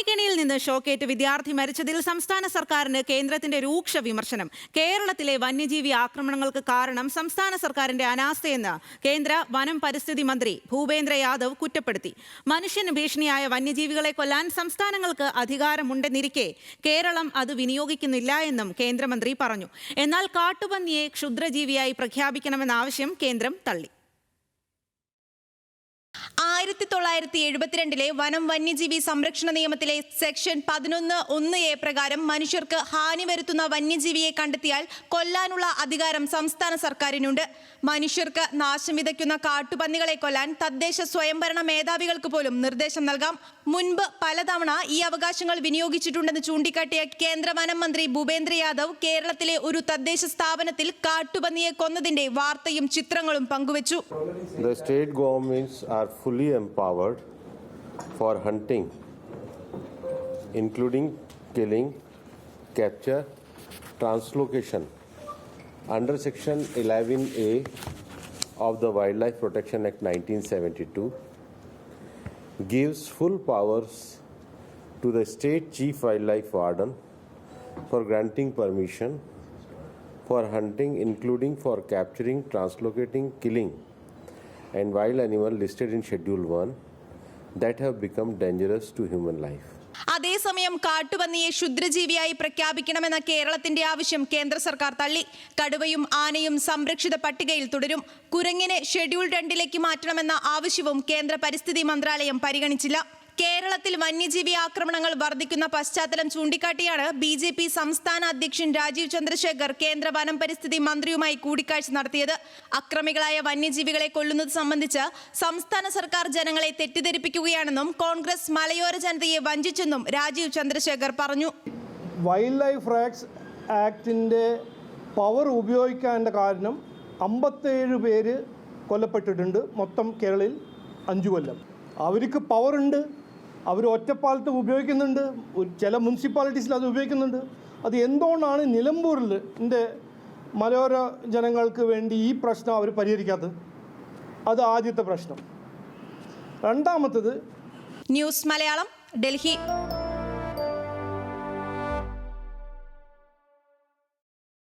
പന്നിക്കണിയിൽ നിന്ന് ഷോക്കേറ്റ് വിദ്യാർത്ഥി മരിച്ചതിൽ സംസ്ഥാന സർക്കാരിന് കേന്ദ്രത്തിന്റെ രൂക്ഷ വിമർശനം. കേരളത്തിലെ വന്യജീവി ആക്രമണങ്ങൾക്ക് കാരണം സംസ്ഥാന സർക്കാരിന്റെ അനാസ്ഥയെന്ന് കേന്ദ്ര വനം പരിസ്ഥിതി മന്ത്രി ഭൂപേന്ദ്ര യാദവ് കുറ്റപ്പെടുത്തി. മനുഷ്യന് ഭീഷണിയായ വന്യജീവികളെ കൊല്ലാൻ സംസ്ഥാനങ്ങൾക്ക് അധികാരമുണ്ടെന്നിരിക്കെ കേരളം അത് വിനിയോഗിക്കുന്നില്ല എന്നും കേന്ദ്രമന്ത്രി പറഞ്ഞു. എന്നാൽ കാട്ടുപന്നിയെ ക്ഷുദ്രജീവിയായി പ്രഖ്യാപിക്കണമെന്ന ആവശ്യം കേന്ദ്രം തള്ളി. ആയിരത്തി തൊള്ളായിരത്തി എഴുപത്തിരണ്ടിലെ വനം വന്യജീവി സംരക്ഷണ നിയമത്തിലെ സെക്ഷൻ പതിനൊന്ന് ഒന്ന് എ പ്രകാരം മനുഷ്യർക്ക് ഹാനി വരുത്തുന്ന വന്യജീവിയെ കണ്ടെത്തിയാൽ കൊല്ലാനുള്ള അധികാരം സംസ്ഥാന സർക്കാരിനുണ്ട്. മനുഷ്യർക്ക് നാശം വിതയ്ക്കുന്ന കാട്ടുപന്നികളെ കൊല്ലാൻ തദ്ദേശ സ്വയംഭരണ മേധാവികൾക്ക് പോലും നിർദ്ദേശം നൽകാം. മുൻപ് പലതവണ ഈ അവകാശങ്ങൾ വിനിയോഗിച്ചിട്ടുണ്ടെന്ന് ചൂണ്ടിക്കാട്ടിയ കേന്ദ്ര വനം മന്ത്രി ഭൂപേന്ദ്ര യാദവ് കേരളത്തിലെ ഒരു തദ്ദേശ സ്ഥാപനത്തിൽ കാട്ടുപന്നിയെ കൊന്നതിന്റെ വാർത്തയും ചിത്രങ്ങളും പങ്കുവച്ചു. The state governments are fully empowered for hunting, including killing, capture, translocation. Under Section 11A of the Wildlife Protection Act 1972, gives full powers to the state chief wildlife warden for granting permission for hunting, including for capturing, translocating, killing, and wild animal listed in Schedule 1 that have become dangerous to human life. അതേസമയം കാട്ടുപന്നിയെ ക്ഷുദ്രജീവിയായി പ്രഖ്യാപിക്കണമെന്ന കേരളത്തിന്റെ ആവശ്യം കേന്ദ്ര സർക്കാർ തള്ളി. കടുവയും ആനയും സംരക്ഷിത പട്ടികയിൽ തുടരും. കുരങ്ങിനെ ഷെഡ്യൂൾ രണ്ടിലേക്ക് മാറ്റണമെന്ന ആവശ്യവും കേന്ദ്ര പരിസ്ഥിതി മന്ത്രാലയം പരിഗണിച്ചില്ല. കേരളത്തിൽ വന്യജീവി ആക്രമണങ്ങൾ വർദ്ധിക്കുന്ന പശ്ചാത്തലം ചൂണ്ടിക്കാട്ടിയാണ് ബി ജെ പി സംസ്ഥാന അധ്യക്ഷൻ രാജീവ് ചന്ദ്രശേഖർ കേന്ദ്ര വനം പരിസ്ഥിതി മന്ത്രിയുമായി കൂടിക്കാഴ്ച നടത്തിയത്. അക്രമികളായ വന്യജീവികളെ കൊല്ലുന്നത് സംബന്ധിച്ച് സംസ്ഥാന സർക്കാർ ജനങ്ങളെ തെറ്റിദ്ധരിപ്പിക്കുകയാണെന്നും കോൺഗ്രസ് മലയോര ജനതയെ വഞ്ചിച്ചെന്നും രാജീവ് ചന്ദ്രശേഖർ പറഞ്ഞു. വൈൽഡ് ലൈഫ് റൈറ്റ്സ് ആക്ടിന്റെ പവർ ഉപയോഗിക്കാന്റെ കാരണം അമ്പത്തേഴ് പേര് കൊല്ലപ്പെട്ടിട്ടുണ്ട്. മൊത്തം കേരളയിൽ അഞ്ചു കൊല്ലം. അവർക്ക് പവറുണ്ട്. അവർ ഒറ്റപ്പാലത്ത് ഉപയോഗിക്കുന്നുണ്ട്. ചില മുനിസിപ്പാലിറ്റീസിൽ അത് ഉപയോഗിക്കുന്നുണ്ട്. അത് എന്തുകൊണ്ടാണ് നിലമ്പൂരിൽ എന്റെ മലയോര ജനങ്ങൾക്ക് വേണ്ടി ഈ പ്രശ്നം അവർ പരിഹരിക്കാത്തത്? അത് ആദ്യത്തെ പ്രശ്നം. രണ്ടാമത്തത് ന്യൂസ് മലയാളം ഡൽഹി.